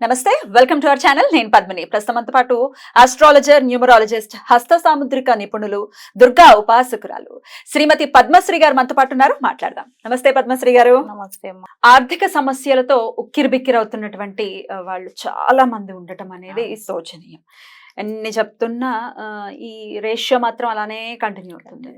నమస్తే welcome to our channel. నేను పద్మిని. ప్రస్తుతం మనతో పాటు ఆస్ట్రాలజర్ న్యూమరాలజిస్ట్ హస్త సాముద్రిక నిపుణులు దుర్గా ఉపాసకురాలు శ్రీమతి పద్మశ్రీ గారు మనతో పాటు ఉన్నారు. మాట్లాడదాం. నమస్తే పద్మశ్రీ గారు. నమస్తే ఆర్థిక సమస్యలతో ఉక్కిరిబిక్కిరవుతున్నటువంటి వాళ్ళు చాలా మంది ఉండటం అనేది అవును. ఎన్ని చెప్తున్నా ఆ, ఈ రేషియో మాత్రం అలానే కంటిన్యూ అవుతుంది.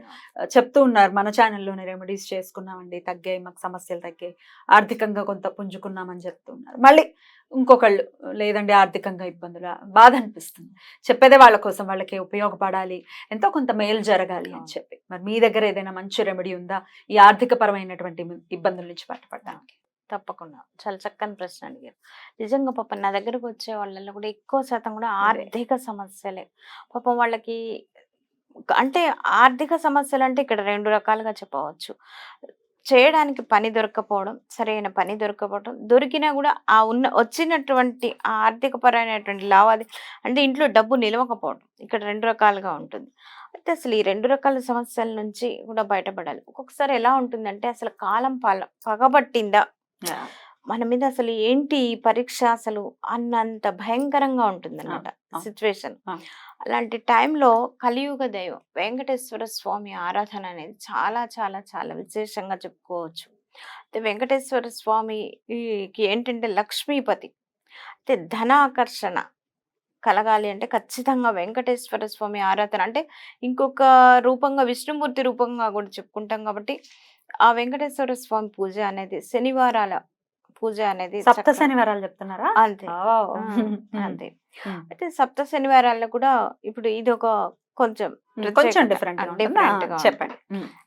చెప్తూ ఉన్నారు మన ఛానల్లోనే రెమెడీస్ చేసుకున్నామండి తగ్గాయి మాకు సమస్యలు తగ్గాయి ఆర్థికంగా కొంత పుంజుకున్నామని చెప్తున్నారు మళ్ళీ ఇంకొకళ్ళు లేదండి ఆర్థికంగా ఇబ్బందులు బాధ అనిపిస్తుంది. చెప్పేదే వాళ్ళ కోసం వాళ్ళకి ఉపయోగపడాలి ఎంతో కొంత మేలు జరగాలి అని. చెప్పి. మరి మీ దగ్గర ఏదైనా మంచి రెమెడీ ఉందా? ఈ ఆర్థిక పరమైనటువంటి ఇబ్బందుల నుంచి బయటపడడానికి. తప్పకుండా. చాలా చక్కని ప్రశ్న అడిగారు. నిజంగా పాపం నా దగ్గరకు వచ్చే వాళ్ళలో కూడా ఎక్కువ శాతం కూడా. ఆర్థిక సమస్యలే. పాపం వాళ్ళకి అంటే ఆర్థిక సమస్యలు అంటే ఇక్కడ రెండు రకాలుగా చెప్పవచ్చు. చేయడానికి పని దొరకపోవడం సరైన పని దొరకపోవడం దొరికినా కూడా ఆ ఉన్న వచ్చినటువంటి ఆ ఆర్థిక పరమైనటువంటి లావాది అంటే ఇంట్లో డబ్బు నిలవకపోవడం ఇక్కడ రెండు రకాలుగా ఉంటుంది. అయితే అసలు ఈ రెండు రకాల సమస్యల నుంచి కూడా బయటపడాలి. ఒక్కొక్కసారి ఎలా ఉంటుందంటే అసలు కాలం పాల పగబట్టిందా? మన మీద అసలు ఏంటి ఈ పరీక్ష అసలు అన్నంత భయంకరంగా ఉంటుంది అనమాట. సిచ్యువేషన్. అలాంటి టైంలో కలియుగ దైవం వెంకటేశ్వర స్వామి ఆరాధన అనేది చాలా చాలా చాలా విశేషంగా చెప్పుకోవచ్చు అయితే వెంకటేశ్వర స్వామికి ఏంటంటే లక్ష్మీపతి అయితే ధన ఆకర్షణ కలగాలి అంటే ఖచ్చితంగా వెంకటేశ్వర స్వామి ఆరాధన అంటే ఇంకొక రూపంగా విష్ణుమూర్తి రూపంగా కూడా చెప్పుకుంటాం కాబట్టి ఆ వెంకటేశ్వర స్వామి పూజ అనేది శనివారాల పూజ అనేది సప్త శనివారాలు చెప్తున్నారా అంతే. అంతే. అయితే సప్త శనివారాల్లో కూడా ఇప్పుడు ఇది ఒక కొంచెం కొంచెం. డిఫరెంట్గా చెప్పండి.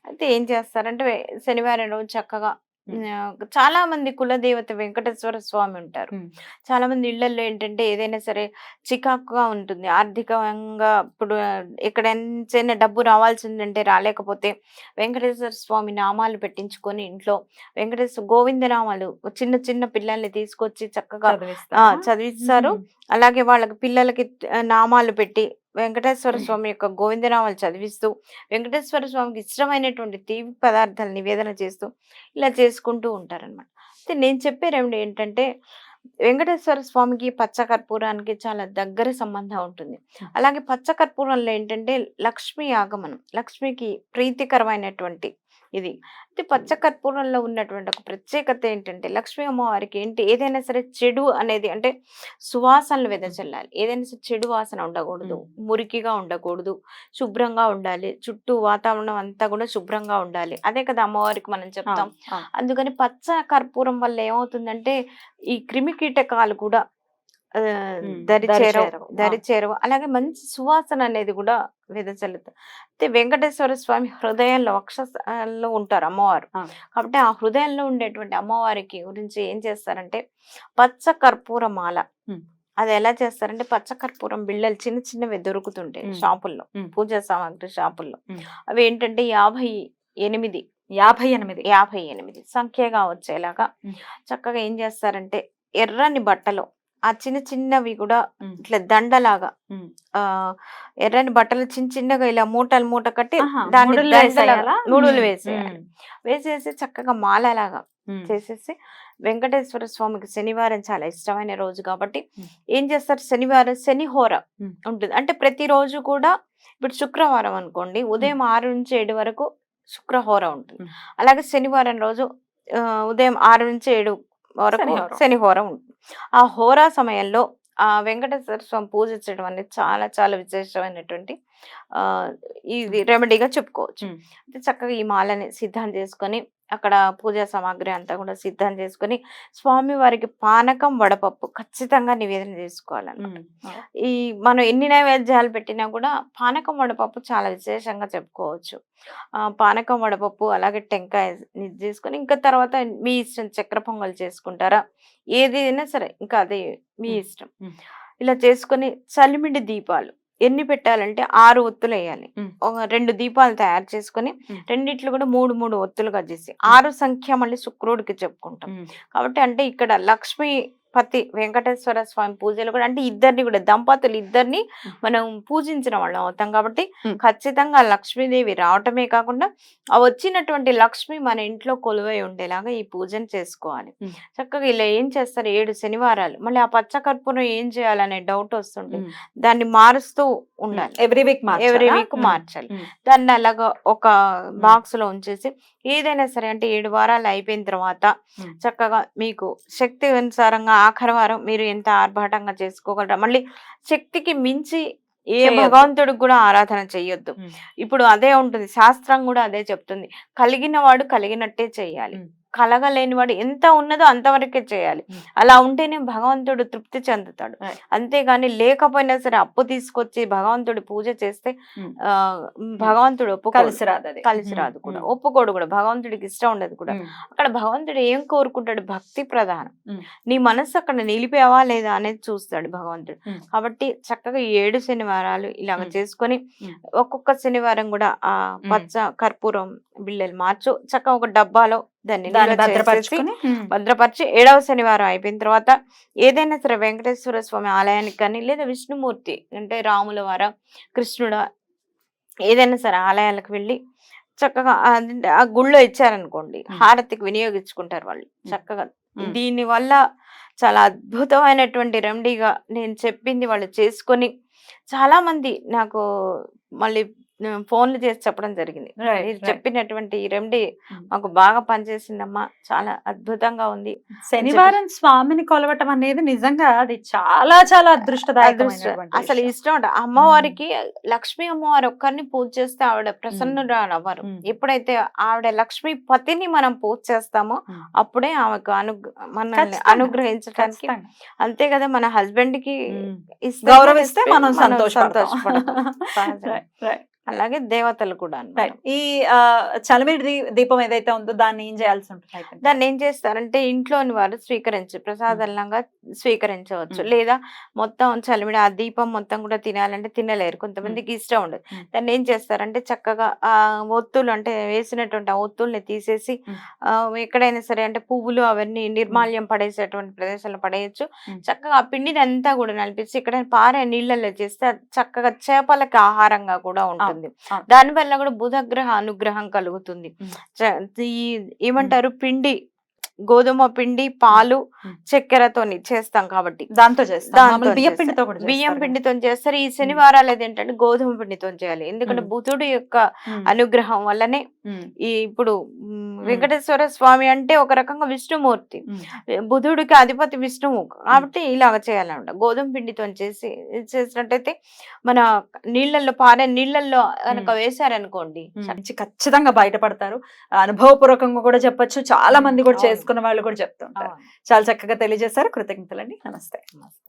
అయితే ఏం చేస్తారంటే శనివారం రోజు చక్కగా చాలా మంది కులదేవత వెంకటేశ్వర స్వామి ఉంటారు. చాలా మంది ఇళ్ళలో ఏంటంటే ఏదైనా సరే చికాకుగా ఉంటుంది. ఆర్థికంగా ఇప్పుడు ఎక్కడైనా డబ్బు రావాల్సిందంటే రాలేకపోతే వెంకటేశ్వర స్వామి నామాలు పెట్టించుకొని ఇంట్లో వెంకటేశ్వర గోవింద నామాలు చిన్న చిన్న పిల్లల్ని తీసుకొచ్చి చక్కగా ఆ, చదివిస్తారా? అలాగే వాళ్ళకి పిల్లలకి నామాలు పెట్టి వెంకటేశ్వర స్వామి యొక్క గోవిందనామాలు చదివిస్తూ వెంకటేశ్వర స్వామికి ఇష్టమైనటువంటి తీపి పదార్థాలు నివేదన చేస్తూ ఇలా చేసుకుంటూ ఉంటారనమాట అయితే నేను చెప్పే రెమెడీ ఏంటంటే వెంకటేశ్వర స్వామికి పచ్చ కర్పూరానికి చాలా దగ్గర సంబంధం ఉంటుంది. అలాగే పచ్చ కర్పూరంలో ఏంటంటే లక్ష్మీ ఆగమనం లక్ష్మికి ప్రీతికరమైనటువంటి ఇది. అయితే పచ్చ కర్పూరంలో ఉన్నటువంటి ఒక ప్రత్యేకత ఏంటంటే లక్ష్మీ అమ్మవారికి ఏంటి ఏదైనా సరే చెడు అనేది అంటే సువాసనలు వెదజల్లాలి. ఏదైనా సరే చెడు వాసన ఉండకూడదు. మురికిగా ఉండకూడదు. శుభ్రంగా ఉండాలి. చుట్టూ వాతావరణం అంతా కూడా శుభ్రంగా ఉండాలి. అదే కదా అమ్మవారికి మనం చెప్తాం. అందుకని పచ్చ కర్పూరం వల్ల ఏమవుతుందంటే ఈ క్రిమి కీటకాలు కూడా దరి చేరవు. దరి చేరవు అలాగే మంచి సువాసన అనేది కూడా వెదజల్లుతుంది అయితే వెంకటేశ్వర స్వామి హృదయంలో వక్షస్థలంలో ఉంటారు అమ్మవారు. కాబట్టి ఆ హృదయంలో ఉండేటువంటి అమ్మవారికి గురించి ఏం చేస్తారంటే పచ్చ కర్పూర మాల. అది ఎలా చేస్తారంటే పచ్చ కర్పూరం బిళ్ళలు చిన్న చిన్నవి దొరుకుతుంటాయి. షాపుల్లో. పూజా సామాగ్రి షాపుల్లో. అవి ఏంటంటే యాభై ఎనిమిది యాభై ఎనిమిది యాభై ఎనిమిది సంఖ్యగా వచ్చేలాగా. చక్కగా ఏం చేస్తారంటే ఎర్రని బట్టలు ఆ చిన్న చిన్నవి కూడా. ఇట్లా దండలాగా. ఆ ఎర్రని బట్టలు చిన్న చిన్నగా ఇలా మూటలు మూట కట్టి దాన్ని? నూడులు వేసేయాలి ఉమ్, వేసేసి చక్కగా మాలలాగా. చేసేసి వెంకటేశ్వర స్వామికి శనివారం చాలా ఇష్టమైన రోజు కాబట్టి. ఏం చేస్తారు శనివారం శనిహోర ఉమ్. ఉంటుంది అంటే ప్రతిరోజు కూడా ఇప్పుడు శుక్రవారం అనుకోండి ఉదయం ఆరు నుంచి ఏడు వరకు శుక్రహోర ఉంటుంది. అలాగే శనివారం రోజు ఉదయం ఆరు నుంచి ఏడు వరకు శనిహోరం. ఉంటుంది ఆ హోరా సమయంలో ఆ వెంకటేశ్వర స్వామి పూజించడం అనేది చాలా చాలా విశేషమైనటువంటి ఇది రెమెడీగా చెప్పుకోవచ్చు. అయితే చక్కగా ఈ మాలని సిద్ధం చేసుకొని అక్కడ పూజా సామాగ్రి అంతా కూడా సిద్ధం చేసుకొని స్వామి వారికి పానకం వడపప్పు ఖచ్చితంగా నివేదన చేసుకోవాలన్నమాట. ఈ మనం ఎన్ని నైవేద్యాలు పెట్టినా కూడా పానకం వడపప్పు చాలా విశేషంగా చెప్పుకోవచ్చు ఆ పానకం వడపప్పు అలాగే టెంకాయ చేసుకొని ఇంకా తర్వాత మీ ఇష్టం చక్కెర పొంగల్ చేసుకుంటారా ఏది అయినా సరే ఇంకా అది మీ. ఇష్టం. ఇలా చేసుకొని చలిమిడి దీపాలు ఎన్ని పెట్టాలంటే ఆరు ఒత్తులు వేయాలి. ఒక రెండు దీపాలు తయారు చేసుకొని. రెండిట్లు కూడా మూడు మూడు ఒత్తులుగా చేసి ఆరు సంఖ్య మళ్ళీ శుక్రుడికి చెప్పుకుంటాం కాబట్టి అంటే ఇక్కడ లక్ష్మీపతి వెంకటేశ్వర స్వామి పూజలు కూడా అంటే ఇద్దరిని కూడా దంపతులు ఇద్దరిని. మనం పూజించిన వాళ్ళం అవుతాం కాబట్టి. ఖచ్చితంగా లక్ష్మీదేవి రావటమే కాకుండా ఆ వచ్చినటువంటి లక్ష్మి మన ఇంట్లో కొలువై ఉండేలాగా ఈ పూజను చేసుకోవాలి. చక్కగా ఇలా ఏం చేస్తారు ఏడు శనివారాలు మళ్ళీ ఆ పచ్చ కర్పూరం ఏం చేయాలనే డౌట్ వస్తుంది దాన్ని మారుస్తూ ఉండాలి ఎవ్రీ వీక్ ఎవరీ వీక్ మార్చాలి. దాన్ని అలాగా ఒక బాక్స్లో ఉంచేసి ఏదైనా సరే అంటే ఏడు వారాలు అయిపోయిన తర్వాత. చక్కగా మీకు శక్తి అనుసారంగా ఆఖరి వారం మీరు ఎంత ఆర్భాటంగా చేసుకోగలరా? మళ్ళీ శక్తికి మించి ఏ. భగవంతుడికి కూడా ఆరాధన చెయ్యొద్దు. ఇప్పుడు అదే ఉంటుంది. శాస్త్రం కూడా అదే చెప్తుంది. కలిగిన వాడు కలిగినట్టే చెయ్యాలి కలగలేని వాడు ఎంత ఉన్నదో అంతవరకే చేయాలి. అలా ఉంటేనే భగవంతుడు తృప్తి చెందుతాడు. అంతేగాని లేకపోయినా సరే అప్పు తీసుకొచ్చి భగవంతుడి పూజ చేస్తే భగవంతుడు ఒప్పుకోడు. కలిసి రాదు అది. కలిసి రాదు కూడా. ఒప్పుకోడు కూడా. భగవంతుడికి ఇష్టం ఉండదు కూడా. అక్కడ భగవంతుడు ఏం కోరుకుంటాడు? భక్తి ప్రధానం. నీ మనసు అక్కడ నిలిపావా లేదా అనేది చూస్తాడు భగవంతుడు. కాబట్టి చక్కగా ఏడు శనివారాలు ఇలాగ. చేసుకొని. ఒక్కొక్క శనివారం కూడా ఆ పచ్చ కర్పూరం బిళ్ళలు మార్చు. చక్కగా ఒక డబ్బాలో దాన్ని భద్రపరచుకుని భద్రపరిచి ఏడవ శనివారం అయిపోయిన తర్వాత ఏదైనా సరే వెంకటేశ్వర స్వామి ఆలయానికి కానీ లేదా విష్ణుమూర్తి అంటే రాముల వార కృష్ణుడ ఏదైనా సరే ఆలయాలకు వెళ్ళి చక్కగా ఆ- ఆ గుళ్ళో ఇచ్చారనుకోండి. హారతికి వినియోగించుకుంటారు వాళ్ళు చక్కగా. దీని వల్ల చాలా అద్భుతమైనటువంటి రెమెడీగా నేను చెప్పింది వాళ్ళు చేసుకొని చాలా మంది నాకు మళ్ళీ ఫోన్లు చేసి చెప్పడం జరిగింది మీరు. చెప్పినటువంటి ఈ రెమెడీ. మాకు బాగా పనిచేసిందమ్మా చాలా అద్భుతంగా ఉంది శనివారం స్వామిని కొలవటం అనేది నిజంగా అది చాలా చాలా అదృష్టం. అదృష్టదాయకమైనటువంటి అసలు. ఇష్టం అమ్మవారికి లక్ష్మీ అమ్మవారి ఒక్కరిని పూజ చేస్తే ఆవిడ ప్రసన్నురాలు అవ్వరు. ఎప్పుడైతే ఆవిడ లక్ష్మీ పతిని మనం పూజ చేస్తామో. అప్పుడే ఆమెకు అను మనల్ని ఖచ్చితంగా. అనుగ్రహించడానికి. అంతే కదా మన హస్బెండ్కి గౌరవిస్తే మనం సంతోషపడతాం అలాగే దేవతలు కూడా. ఈ చలిమిడి దీపం ఏదైతే ఉందో దాన్ని ఏం చేయాల్సి ఉంటుంది? దాన్ని ఏం చేస్తారంటే ఇంట్లోని వారు స్వీకరించు ప్రసాదంగా స్వీకరించవచ్చు మ్మ్. లేదా మొత్తం చలిమిడి ఆ దీపం మొత్తం కూడా తినాలంటే తినలేరు కొంతమందికి ఇష్టం ఉండదు. దాన్ని ఏం చేస్తారంటే చక్కగా ఆ ఒత్తులు అంటే వేసినటువంటి ఆ ఒత్తుల్ని తీసేసి ఎక్కడైనా సరే అంటే పువ్వులు అవన్నీ నిర్మాల్యం పడేసేటువంటి ప్రదేశాల్లో పడేయచ్చు. చక్కగా ఆ పిండిని అంతా కూడా నలిపించి ఇక్కడ పారే నీళ్ళల్లో చేస్తే చక్కగా చేపలకి ఆహారంగా కూడా ఉంటుంది అవును. దాని వల్ల కూడా బుధగ్రహ అనుగ్రహం కలుగుతుంది. ఏమంటారు? పిండి గోధుమ పిండి పాలు. చక్కెరతోని చేస్తాం కాబట్టి దాంతో చేస్తాం బియ్యం. పిండితో బియ్యం చేస్తారు. పిండితో చేస్తారు ఈ శనివారాలు ఏంటంటే గోధుమ పిండితో చేయాలి ఎందుకంటే. బుధుడు యొక్క. అనుగ్రహం వల్లనే. ఈ ఇప్పుడు వెంకటేశ్వర స్వామి అంటే ఒక రకంగా విష్ణుమూర్తి. బుధుడికి అధిపతి విష్ణువు కాబట్టి ఇలాగ చేయాలన్నమాట గోధుమ పిండితో చేసి చేసినట్టయితే మన నీళ్ళల్లో పారే నీళ్ళల్లో కనుక. వేశారనుకోండి ఖచ్చితంగా బయటపడతారు అనుభవపూర్వకంగా కూడా చెప్పొచ్చు చాలా మంది కూడా అవును. చేసుకున్న వాళ్ళు కూడా చెప్తుంటారు. చాలా చక్కగా తెలియజేశారు. కృతజ్ఞతలండి. నమస్తే.